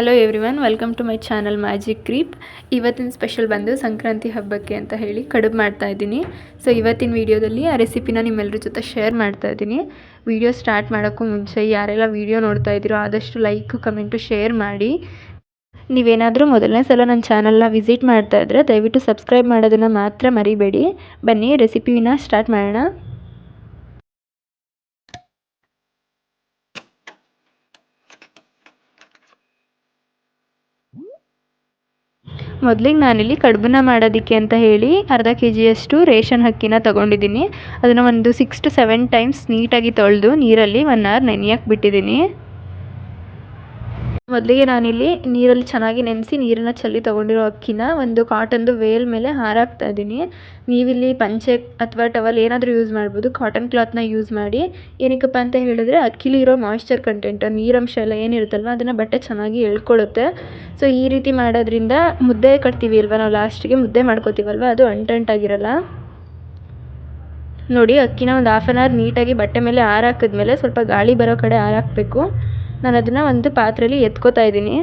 Hello everyone welcome to my channel magic creep ಇವತ್ತಿನ special ಬಂದು ಸಂಕ್ರಾಂತಿ ಹಬ್ಬಕ್ಕೆ ಅಂತ ಹೇಳಿ ಕಡುಬು ಮಾಡ್ತಾ ಇದ್ದೀನಿ. ಸೊ ಇವತ್ತಿನ ವಿಡಿಯೋದಲ್ಲಿ ಆ ರೆಸಿಪಿನ ನಿಮ್ಮೆಲ್ಲರ ಜೊತೆ ಶೇರ್ ಮಾಡ್ತಾ ಇದ್ದೀನಿ. ವಿಡಿಯೋ ಸ್ಟಾರ್ಟ್ ಮಾಡೋಕ್ಕೂ ಮುಂಚೆ ಯಾರೆಲ್ಲ ವೀಡಿಯೋ ನೋಡ್ತಾ ಇದ್ದೀರೋ ಆದಷ್ಟು ಲೈಕ್ ಕಮೆಂಟು ಶೇರ್ ಮಾಡಿ. ನೀವೇನಾದರೂ ಮೊದಲನೇ ಸಲ ನನ್ನ ಚಾನಲ್ನ ವಿಸಿಟ್ ಮಾಡ್ತಾ ಇದ್ದರೆ ದಯವಿಟ್ಟು ಸಬ್ಸ್ಕ್ರೈಬ್ ಮಾಡೋದನ್ನು ಮಾತ್ರ ಮರಿಬೇಡಿ. ಬನ್ನಿ ರೆಸಿಪಿನ ಸ್ಟಾರ್ಟ್ ಮಾಡೋಣ. ಮೊದಲಿಗೆ ನಾನಿಲ್ಲಿ ಕಡುಬನ್ನ ಮಾಡೋದಕ್ಕೆ ಅಂತ ಹೇಳಿ ಅರ್ಧ ಕೆ ಜಿಯಷ್ಟು ರೇಷನ್ ಅಕ್ಕಿನ ತೊಗೊಂಡಿದ್ದೀನಿ. ಅದನ್ನು ಒಂದು ಸಿಕ್ಸ್ ಟು ಸೆವೆನ್ ಟೈಮ್ಸ್ ನೀಟಾಗಿ ತೊಳೆದು ನೀರಲ್ಲಿ ಒನ್ ಅವರ್ ನೆನೆಯೋಕೆ ಬಿಟ್ಟಿದ್ದೀನಿ. ಮೊದಲಿಗೆ ನಾನಿಲ್ಲಿ ನೀರಲ್ಲಿ ಚೆನ್ನಾಗಿ ನೆನೆಸಿ ನೀರನ್ನು ಚೆಲ್ಲಿ ತೊಗೊಂಡಿರೋ ಅಕ್ಕಿನ ಒಂದು ಕಾಟನ್ದು ವೇಲ್ ಮೇಲೆ ಹಾರಾಕ್ತಾ ಇದ್ದೀನಿ. ನೀವಿಲ್ಲಿ ಪಂಚೆ ಅಥವಾ ಟವಲ್ ಏನಾದರೂ ಯೂಸ್ ಮಾಡ್ಬೋದು. ಕಾಟನ್ ಕ್ಲಾತ್ನ ಯೂಸ್ ಮಾಡಿ. ಏನಕ್ಕಪ್ಪ ಅಂತ ಹೇಳಿದ್ರೆ ಅಕ್ಕಿಲಿರೋ ಮಾಯಿಶ್ಚರ್ ಕಂಟೆಂಟ್, ನೀರಂಶ ಎಲ್ಲ ಏನಿರುತ್ತಲ್ವ ಅದನ್ನು ಬಟ್ಟೆ ಚೆನ್ನಾಗಿ ಎಳ್ಕೊಳ್ಳುತ್ತೆ. ಸೊ, ಈ ರೀತಿ ಮಾಡೋದ್ರಿಂದ ಮುದ್ದೆ ಕಟ್ತೀವಿ ಅಲ್ವ ನಾವು ಲಾಸ್ಟಿಗೆ? ಮುದ್ದೆ ಮಾಡ್ಕೋತೀವಲ್ವ? ಅದು ಅಂಟಂಟಾಗಿರಲ್ಲ. ನೋಡಿ, ಅಕ್ಕಿನ ಒಂದು ಹಾಫ್ ಆನ್ ಅವರ್ ನೀಟಾಗಿ ಬಟ್ಟೆ ಮೇಲೆ ಹಾರಾಕಿದ್ಮೇಲೆ ಸ್ವಲ್ಪ ಗಾಳಿ ಬರೋ ಕಡೆ ಆರಾಕಬೇಕು ನಾನು ಅದನ್ನು ಒಂದು ಪಾತ್ರೆಯಲ್ಲಿ ಎತ್ಕೋತಾ ಇದ್ದೀನಿ.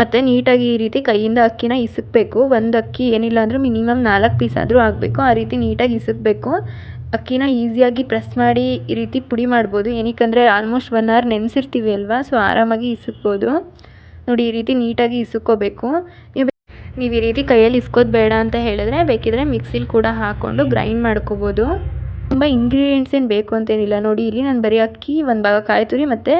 ಮತ್ತು ನೀಟಾಗಿ ಈ ರೀತಿ ಕೈಯಿಂದ ಅಕ್ಕಿನ ಇಸಕಬೇಕು. ಒಂದು ಅಕ್ಕಿ ಏನಿಲ್ಲ ಅಂದರೂ ಮಿನಿಮಮ್ ನಾಲ್ಕು ಪೀಸ್ ಆದರೂ ಆಗಬೇಕು. ಆ ರೀತಿ ನೀಟಾಗಿ ಇಸಕಬೇಕು. ಅಕ್ಕಿನ ಈಸಿಯಾಗಿ ಪ್ರೆಸ್ ಮಾಡಿ ಈ ರೀತಿ ಪುಡಿ ಮಾಡ್ಬೋದು. ಏನಕ್ಕಂದರೆ ಆಲ್ಮೋಸ್ಟ್ ಒನ್ ಅವರ್ ನೆನೆಸಿರ್ತೀವಿ ಅಲ್ವಾ? ಸೊ ಆರಾಮಾಗಿ ಇಸಕ್ಬೋದು. ನೋಡಿ, ಈ ರೀತಿ ನೀಟಾಗಿ ಇಸುಕೋಬೇಕು ನೀವು ಈ ರೀತಿ ಕೈಯಲ್ಲಿ ಇಸ್ಕೋದು ಬೇಡ ಅಂತ ಹೇಳಿದ್ರೆ ಬೇಕಿದ್ರೆ ಮಿಕ್ಸಿಲಿ ಕೂಡ ಹಾಕ್ಕೊಂಡು ಗ್ರೈಂಡ್ ಮಾಡ್ಕೋಬೋದು. ತುಂಬ ಇಂಗ್ರೀಡಿಯೆಂಟ್ಸ್ ಏನು ಬೇಕು ಅಂತೇನಿಲ್ಲ. ನೋಡಿ, ಇಲ್ಲಿ ನಾನು ಬರೀ ಅಕ್ಕಿ, ಒಂದು ಭಾಗ ಕಾಯಿ ತುರಿ ಮತ್ತು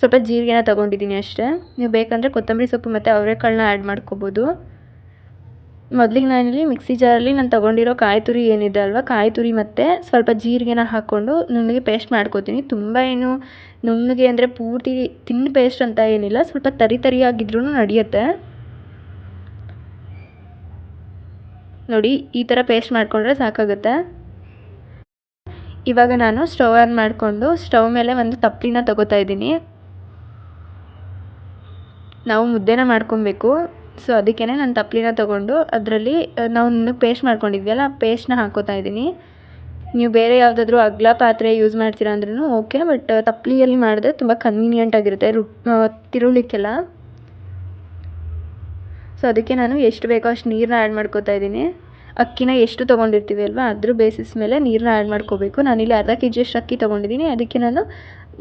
ಸ್ವಲ್ಪ ಜೀರಿಗೆನ ತೊಗೊಂಡಿದ್ದೀನಿ ಅಷ್ಟೇ. ನೀವು ಬೇಕಂದರೆ ಕೊತ್ತಂಬರಿ ಸೊಪ್ಪು ಮತ್ತು ಅವರೆಕಾಳನ್ನ ಆ್ಯಡ್ ಮಾಡ್ಕೋಬೋದು. ಮೊದಲಿಗೆ ನಾನಿಲ್ಲಿ ಮಿಕ್ಸಿ ಜಾರಲ್ಲಿ ನಾನು ತೊಗೊಂಡಿರೋ ಕಾಯಿ ತುರಿ ಏನಿದೆ ಅಲ್ವಾ, ಕಾಯಿ ತುರಿ ಮತ್ತು ಸ್ವಲ್ಪ ಜೀರಿಗೆನ ಹಾಕ್ಕೊಂಡು ನುಣ್ಣಗೆ ಪೇಸ್ಟ್ ಮಾಡ್ಕೋತೀನಿ. ತುಂಬ ಏನು ನುಣ್ಣಗೆ ಅಂದರೆ ಪೂರ್ತಿ ತಿನ್ ಪೇಸ್ಟ್ ಅಂತ ಏನಿಲ್ಲ, ಸ್ವಲ್ಪ ತರಿ ತರಿಯಾಗಿದ್ರೂ ನಡೆಯುತ್ತೆ. ನೋಡಿ, ಈ ಥರ ಪೇಸ್ಟ್ ಮಾಡಿಕೊಂಡ್ರೆ ಸಾಕಾಗುತ್ತೆ. ಇವಾಗ ನಾನು ಸ್ಟವ್ ಆನ್ ಮಾಡಿಕೊಂಡು ಸ್ಟವ್ ಮೇಲೆ ಒಂದು ತಪ್ಪಲಿನ ತಗೋತಾ ಇದ್ದೀನಿ. ನಾವು ಮುದ್ದೆನ ಮಾಡ್ಕೊಬೇಕು. ಸೊ ಅದಕ್ಕೇ ನಾನು ತಪ್ಪಲಿನ ತಗೊಂಡು ಅದರಲ್ಲಿ ನಾವು ಪೇಸ್ಟ್ ಮಾಡ್ಕೊಂಡಿದ್ವಲ್ಲ ಪೇಸ್ಟ್ನ ಹಾಕೋತಾ ಇದ್ದೀನಿ. ನೀವು ಬೇರೆ ಯಾವುದಾದ್ರೂ ಅಗಲ ಪಾತ್ರೆ ಯೂಸ್ ಮಾಡ್ತೀರಾ ಅಂದ್ರೂ ಓಕೆ, ಬಟ್ ತಪ್ಪಲಿಯಲ್ಲಿ ಮಾಡಿದ್ರೆ ತುಂಬ ಕನ್ವೀನಿಯೆಂಟ್ ಆಗಿರುತ್ತೆ, ರು ತಿರುಳಿಕ್ಕೆಲ್ಲ ಸೊ, ಅದಕ್ಕೆ ನಾನು ಎಷ್ಟು ಬೇಕೋ ಅಷ್ಟು ನೀರನ್ನ ಆ್ಯಡ್ ಮಾಡ್ಕೋತಾ ಇದ್ದೀನಿ. ಅಕ್ಕಿನ ಎಷ್ಟು ತೊಗೊಂಡಿರ್ತೀವಿ ಅಲ್ವಾ? ಅದ್ರ ಬೇಸಿಸ್ ಮೇಲೆ ನೀರನ್ನ ಆ್ಯಡ್ ಮಾಡ್ಕೋಬೇಕು. ನಾನಿಲ್ಲಿ ಅರ್ಧ ಕೆ ಜಿಯಷ್ಟು ಅಕ್ಕಿ ತೊಗೊಂಡಿದ್ದೀನಿ. ಅದಕ್ಕೆ ನಾನು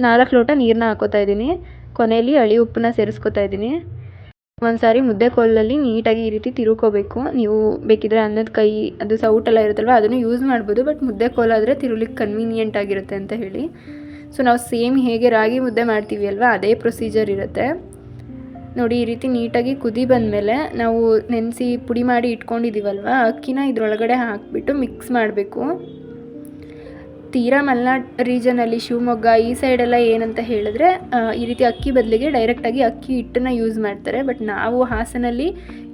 ನಾಲ್ಕು ಲೋಟ ನೀರನ್ನ ಹಾಕೋತಾ ಇದ್ದೀನಿ. ಕೊನೆಯಲ್ಲಿ ಅಳಿ ಉಪ್ಪನ್ನ ಸೇರಿಸ್ಕೋತಾ ಇದ್ದೀನಿ. ಒಂದು ಸಾರಿ ಮುದ್ದೆ ಕೋಲಲ್ಲಿ ನೀಟಾಗಿ ಈ ರೀತಿ ತಿರುಕೋಬೇಕು. ನೀವು ಬೇಕಿದ್ರೆ ಅನ್ನದ ಕೈ, ಅದು ಸೌಟೆಲ್ಲ ಇರುತ್ತಲ್ವ, ಅದನ್ನು ಯೂಸ್ ಮಾಡ್ಬೋದು. ಬಟ್ ಮುದ್ದೆ ಕೋಲಾದರೆ ತಿರುಲಿಕ್ಕೆ ಕನ್ವೀನಿಯೆಂಟ್ ಆಗಿರುತ್ತೆ ಅಂತ ಹೇಳಿ. ಸೊ ನಾವು ಸೇಮ್ ಹೇಗೆ ರಾಗಿ ಮುದ್ದೆ ಮಾಡ್ತೀವಿ ಅಲ್ವಾ, ಅದೇ ಪ್ರೊಸೀಜರ್ ಇರುತ್ತೆ. ನೋಡಿ, ಈ ರೀತಿ ನೀಟಾಗಿ ಕುದಿ ಬಂದಮೇಲೆ ನಾವು ನೆನೆಸಿ ಪುಡಿ ಮಾಡಿ ಇಟ್ಕೊಂಡಿದ್ದೀವಲ್ವ ಅಕ್ಕಿನ ಇದರೊಳಗಡೆ ಹಾಕಿಬಿಟ್ಟು ಮಿಕ್ಸ್ ಮಾಡಬೇಕು. ತೀರಾ ಮಲೆನಾಡ್ ರೀಜನಲ್ಲಿ ಶಿವಮೊಗ್ಗ ಈ ಸೈಡೆಲ್ಲ ಏನಂತ ಹೇಳಿದ್ರೆ ಈ ರೀತಿ ಅಕ್ಕಿ ಬದಲಿಗೆ ಡೈರೆಕ್ಟಾಗಿ ಅಕ್ಕಿ ಹಿಟ್ಟನ್ನು ಯೂಸ್ ಮಾಡ್ತಾರೆ. ಬಟ್ ನಾವು ಹಾಸನಲ್ಲಿ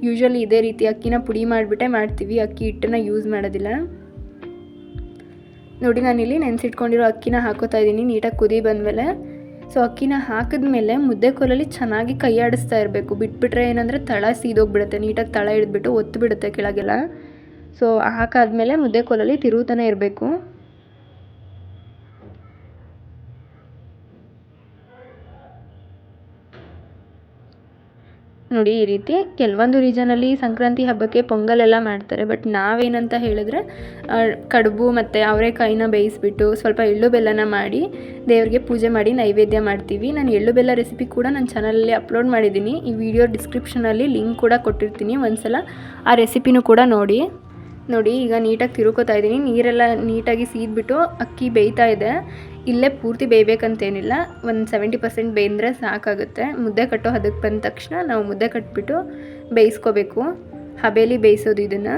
ಯೂಶ್ವಲಿ ಇದೇ ರೀತಿ ಅಕ್ಕಿನ ಪುಡಿ ಮಾಡಿಬಿಟ್ಟೆ ಮಾಡ್ತೀವಿ, ಅಕ್ಕಿ ಹಿಟ್ಟನ್ನು ಯೂಸ್ ಮಾಡೋದಿಲ್ಲ. ನೋಡಿ, ನಾನಿಲ್ಲಿ ನೆನೆಸಿಟ್ಕೊಂಡಿರೋ ಅಕ್ಕಿನ ಹಾಕೋತಾ ಇದ್ದೀನಿ, ನೀಟಾಗಿ ಕುದಿ ಬಂದಮೇಲೆ. ಸೊ ಅಕ್ಕಿನ ಹಾಕಿದ್ಮೇಲೆ ಮುದ್ದೆ ಕೋಲಲ್ಲಿ ಚೆನ್ನಾಗಿ ಕೈ ಆಡಿಸ್ತಾ ಇರಬೇಕು. ಬಿಟ್ಬಿಟ್ರೆ ಏನಂದರೆ ತಳ ಸೀದೋಗ್ಬಿಡುತ್ತೆ, ನೀಟಾಗಿ ತಳ ಹಿಡಿದ್ಬಿಟ್ಟು ಒತ್ತು ಬಿಡುತ್ತೆ ಕೆಳಗೆಲ್ಲ. ಸೊ ಹಾಕಾದ್ಮೇಲೆ ಮುದ್ದೆ ಕೋಲಲ್ಲಿ ತಿರುಗುತ್ತಾನೆ ಇರಬೇಕು. ನೋಡಿ ಈ ರೀತಿ ಕೆಲವೊಂದು ರೀಜನಲ್ಲಿ ಸಂಕ್ರಾಂತಿ ಹಬ್ಬಕ್ಕೆ ಪೊಂಗಲ್ ಎಲ್ಲ ಮಾಡ್ತಾರೆ. ಬಟ್ ನಾವೇನಂತ ಹೇಳಿದ್ರೆ ಕಡುಬು ಮತ್ತು ಅವರೆಕಾಯಿನ ಬೇಯಿಸ್ಬಿಟ್ಟು ಸ್ವಲ್ಪ ಎಳ್ಳು ಬೆಲ್ಲನ ಮಾಡಿ ದೇವರಿಗೆ ಪೂಜೆ ಮಾಡಿ ನೈವೇದ್ಯ ಮಾಡ್ತೀವಿ. ನಾನು ಎಳ್ಳು ಬೆಲ್ಲ ರೆಸಿಪಿ ಕೂಡ ನನ್ನ ಚಾನಲಲ್ಲಿ ಅಪ್ಲೋಡ್ ಮಾಡಿದ್ದೀನಿ. ಈ ವಿಡಿಯೋ ಡಿಸ್ಕ್ರಿಪ್ಷನಲ್ಲಿ ಲಿಂಕ್ ಕೂಡ ಕೊಟ್ಟಿರ್ತೀನಿ. ಒಂದ್ಸಲ ಆ ರೆಸಿಪಿನೂ ಕೂಡ ನೋಡಿ. ನೋಡಿ ಈಗ ನೀಟಾಗಿ ತಿರುಕೋತಾ ಇದ್ದೀನಿ. ನೀರೆಲ್ಲ ನೀಟಾಗಿ ಸೀದ್ಬಿಟ್ಟು ಅಕ್ಕಿ ಬೇಯ್ತಾ ಇದೆ. ಇಲ್ಲೇ ಪೂರ್ತಿ ಬೇಯಬೇಕಂತೇನಿಲ್ಲ, ಒಂದು ಸೆವೆಂಟಿ ಪರ್ಸೆಂಟ್ ಬೇಯ್ದರೆ ಸಾಕಾಗುತ್ತೆ. ಮುದ್ದೆ ಕಟ್ಟೋ ಹದಕ್ಕೆ ಬಂದ ತಕ್ಷಣ ನಾವು ಮುದ್ದೆ ಕಟ್ಬಿಟ್ಟು ಬೇಯಿಸ್ಕೋಬೇಕು. ಹಬೇಲಿ ಬೇಯಿಸೋದು ಇದನ್ನು.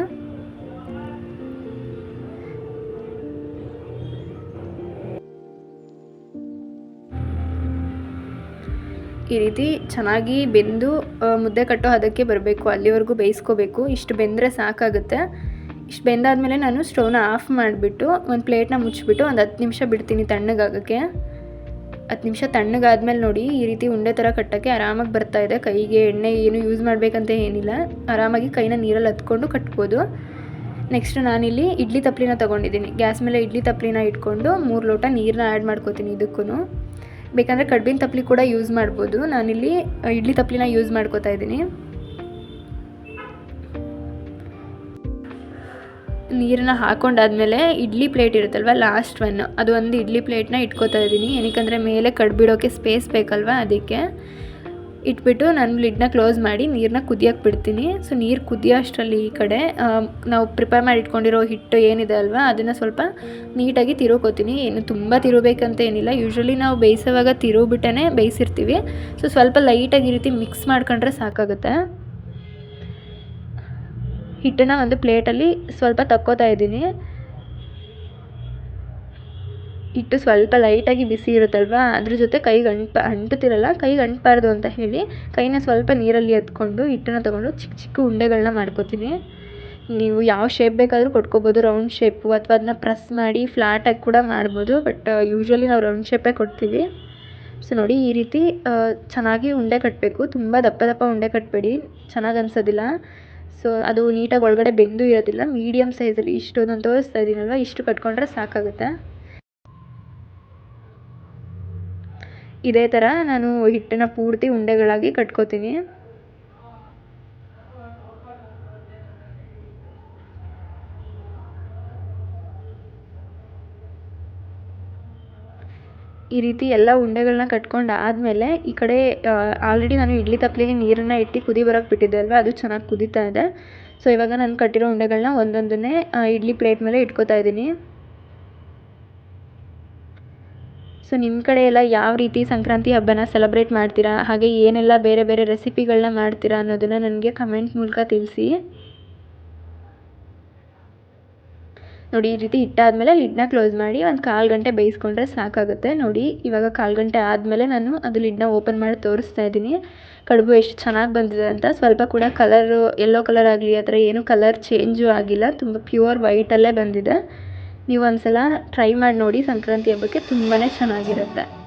ಈ ರೀತಿ ಚೆನ್ನಾಗಿ ಬೆಂದು ಮುದ್ದೆ ಕಟ್ಟೋ ಹದಕ್ಕೆ ಬರಬೇಕು. ಅಲ್ಲಿವರೆಗೂ ಬೇಯಿಸ್ಕೋಬೇಕು. ಇಷ್ಟು ಬೆಂದರೆ ಸಾಕಾಗುತ್ತೆ. ಇಷ್ಟು ಬೆಂದಾದಮೇಲೆ ನಾನು ಸ್ಟವ್ನ ಆಫ್ ಮಾಡಿಬಿಟ್ಟು ಒಂದು ಪ್ಲೇಟ್ನ ಮುಚ್ಚಿಬಿಟ್ಟು ಒಂದು ಹತ್ತು ನಿಮಿಷ ಬಿಡ್ತೀನಿ ತಣ್ಣಗಾಗೋಕ್ಕೆ. ಹತ್ತು ನಿಮಿಷ ತಣ್ಣಗಾದ್ಮೇಲೆ ನೋಡಿ ಈ ರೀತಿ ಉಂಡೆ ಥರ ಕಟ್ಟೋಕ್ಕೆ ಆರಾಮಾಗಿ ಬರ್ತಾ ಇದೆ. ಕೈಗೆ ಎಣ್ಣೆ ಏನು ಯೂಸ್ ಮಾಡಬೇಕಂತ ಏನಿಲ್ಲ. ಆರಾಮಾಗಿ ಕೈನ ನೀರಲ್ಲಿ ಹತ್ಕೊಂಡು ಕಟ್ಬೋದು. ನೆಕ್ಸ್ಟ್ ನಾನಿಲ್ಲಿ ಇಡ್ಲಿ ತಪ್ಲಿನ ತೊಗೊಂಡಿದ್ದೀನಿ. ಗ್ಯಾಸ್ ಮೇಲೆ ಇಡ್ಲಿ ತಪ್ಲಿನ ಇಟ್ಕೊಂಡು ಮೂರು ಲೋಟ ನೀರನ್ನ ಆ್ಯಡ್ ಮಾಡ್ಕೋತೀನಿ ಇದಕ್ಕೂ ಬೇಕಂದರೆ ಕಡ್ಬಿನ ತಪ್ಲಿ ಕೂಡ ಯೂಸ್ ಮಾಡ್ಬೋದು. ನಾನಿಲ್ಲಿ ಇಡ್ಲಿ ತಪ್ಲಿನ ಯೂಸ್ ಮಾಡ್ಕೋತಾ ಇದ್ದೀನಿ. ನೀರನ್ನ ಹಾಕೊಂಡಾದ್ಮೇಲೆ ಇಡ್ಲಿ ಪ್ಲೇಟ್ ಇರುತ್ತಲ್ವ ಲಾಸ್ಟ್ ಒನ್ ಅದು ಒಂದು ಇಡ್ಲಿ ಪ್ಲೇಟ್ನ ಇಟ್ಕೋತಾ ಇದ್ದೀನಿ. ಏನಕ್ಕಂದರೆ ಮೇಲೆ ಕಡ್ಬಿಡೋಕ್ಕೆ ಸ್ಪೇಸ್ ಬೇಕಲ್ವ ಅದಕ್ಕೆ. ಇಟ್ಬಿಟ್ಟು ನಾನು ಲಿಡ್ನ ಕ್ಲೋಸ್ ಮಾಡಿ ನೀರನ್ನ ಕುದಿಯೋಕೆ ಬಿಡ್ತೀನಿ. ಸೊ ನೀರು ಕುದಿಯೋ ಅಷ್ಟರಲ್ಲಿ ಈ ಕಡೆ ನಾವು ಪ್ರಿಪೇರ್ ಮಾಡಿ ಇಟ್ಕೊಂಡಿರೋ ಹಿಟ್ಟು ಏನಿದೆ ಅಲ್ವಾ, ಅದನ್ನು ಸ್ವಲ್ಪ ನೀಟಾಗಿ ತಿರುಕೋತೀನಿ. ಏನು ತುಂಬ ತಿರುಬೇಕಂತ ಏನಿಲ್ಲ. ಯೂಶ್ವಲಿ ನಾವು ಬೇಯಿಸೋವಾಗ ತಿರುಬಿಟ್ಟೇ ಬೇಯಿಸಿರ್ತೀವಿ. ಸೊ ಸ್ವಲ್ಪ ಲೈಟಾಗಿ ಈ ರೀತಿ ಮಿಕ್ಸ್ ಮಾಡ್ಕೊಂಡ್ರೆ ಸಾಕಾಗುತ್ತೆ. ಹಿಟ್ಟನ್ನು ಒಂದು ಪ್ಲೇಟಲ್ಲಿ ಸ್ವಲ್ಪ ತಕ್ಕೋತಾ ಇದ್ದೀನಿ. ಹಿಟ್ಟು ಸ್ವಲ್ಪ ಲೈಟಾಗಿ ಬಿಸಿ ಇರುತ್ತಲ್ವಾ? ಅದ್ರ ಜೊತೆ ಕೈಗೆ ಅಂಟ ಅಂಟುತ್ತಿರಲ್ಲ ಕೈಗೆ ಅಂಟಬಾರ್ದು ಅಂತ ಹೇಳಿ ಕೈನ ಸ್ವಲ್ಪ ನೀರಲ್ಲಿ ಎತ್ಕೊಂಡು ಹಿಟ್ಟನ್ನ ತೊಗೊಂಡು ಚಿಕ್ಕ ಚಿಕ್ಕ ಉಂಡೆಗಳನ್ನ ಮಾಡ್ಕೋತೀನಿ. ನೀವು ಯಾವ ಶೇಪ್ ಬೇಕಾದರೂ ಕೊಟ್ಕೋಬೋದು ರೌಂಡ್ ಶೇಪು ಅಥವಾ ಅದನ್ನ ಪ್ರೆಸ್ ಮಾಡಿ ಫ್ಲ್ಯಾಟಾಗಿ ಕೂಡ ಮಾಡ್ಬೋದು ಬಟ್ ಯೂಶ್ವಲಿ ನಾವು ರೌಂಡ್ ಶೇಪೇ ಕೊಡ್ತೀವಿ. ಸೊ ನೋಡಿ ಈ ರೀತಿ ಚೆನ್ನಾಗಿ ಉಂಡೆ ಕಟ್ಟಬೇಕು ತುಂಬ ದಪ್ಪ ದಪ್ಪ ಉಂಡೆ ಕಟ್ಟಬೇಡಿ ಚೆನ್ನಾಗಿ ಅನ್ಸೋದಿಲ್ಲ. ಸೊ ಅದು ನೀಟಾಗಿ ಒಳಗಡೆ ಬೆಂದು ಇರೋದಿಲ್ಲ. ಮೀಡಿಯಮ್ ಸೈಜಲ್ಲಿ ಇಷ್ಟು ನಾನು ತೋರಿಸ್ತಾ ಇದ್ದೀನಲ್ವ ಇಷ್ಟು ಕಟ್ಕೊಂಡ್ರೆ ಸಾಕಾಗುತ್ತೆ. ಇದೇ ಥರ ನಾನು ಹಿಟ್ಟನ್ನು ಪೂರ್ತಿ ಉಂಡೆಗಳಾಗಿ ಕಟ್ಕೋತೀನಿ. ಈ ರೀತಿ ಎಲ್ಲ ಉಂಡೆಗಳನ್ನ ಕಟ್ಕೊಂಡು ಆದಮೇಲೆ ಈ ಕಡೆ ಆಲ್ರೆಡಿ ನಾನು ಇಡ್ಲಿ ತಪ್ಲೆಗೆ ನೀರನ್ನು ಇಟ್ಟು ಕುದಿ ಬರೋಕ್ಕೆ ಬಿಟ್ಟಿದ್ದೆ ಅಲ್ವಾ? ಅದು ಚೆನ್ನಾಗಿ ಕುದೀತಾ ಇದೆ. ಸೊ ಇವಾಗ ನಾನು ಕಟ್ಟಿರೋ ಉಂಡೆಗಳನ್ನ ಒಂದೊಂದನ್ನೇ ಇಡ್ಲಿ ಪ್ಲೇಟ್ ಮೇಲೆ ಇಟ್ಕೋತಾ ಇದ್ದೀನಿ. ಸೊ ನಿಮ್ಮ ಕಡೆ ಎಲ್ಲ ಯಾವ ರೀತಿ ಸಂಕ್ರಾಂತಿ ಹಬ್ಬನ ಸೆಲೆಬ್ರೇಟ್ ಮಾಡ್ತೀರಾ? ಹಾಗೆ ಏನೆಲ್ಲ ಬೇರೆ ಬೇರೆ ರೆಸಿಪಿಗಳನ್ನ ಮಾಡ್ತೀರಾ ಅನ್ನೋದನ್ನು ನನಗೆ ಕಮೆಂಟ್ ಮೂಲಕ ತಿಳಿಸಿ. ನೋಡಿ, ಈ ರೀತಿ ಹಿಟ್ಟಾದಮೇಲೆ ಲಿಡ್ನ ಕ್ಲೋಸ್ ಮಾಡಿ ಒಂದು ಕಾಲು ಗಂಟೆ ಬೇಯಿಸ್ಕೊಂಡ್ರೆ ಸಾಕಾಗುತ್ತೆ. ನೋಡಿ, ಇವಾಗ ಕಾಲು ಗಂಟೆ ಆದಮೇಲೆ ನಾನು ಅದು ಲಿಡ್ನ ಓಪನ್ ಮಾಡಿ ತೋರಿಸ್ತಾ ಇದ್ದೀನಿ. ಕಡುಬು ಎಷ್ಟು ಚೆನ್ನಾಗಿ ಬಂದಿದೆ ಅಂತ. ಸ್ವಲ್ಪ ಕೂಡ ಕಲರು ಯೆಲ್ಲೋ ಕಲರ್ ಆಗಲಿ, ಆ ಏನೂ ಕಲರ್ ಚೇಂಜು ಆಗಿಲ್ಲ. ತುಂಬ ಪ್ಯೂರ್ ವೈಟಲ್ಲೇ ಬಂದಿದೆ. ನೀವು ಒಂದ್ಸಲ ಟ್ರೈ ಮಾಡಿ ನೋಡಿ, ಸಂಕ್ರಾಂತಿ ಹಬ್ಬಕ್ಕೆ ತುಂಬಾ ಚೆನ್ನಾಗಿರುತ್ತೆ.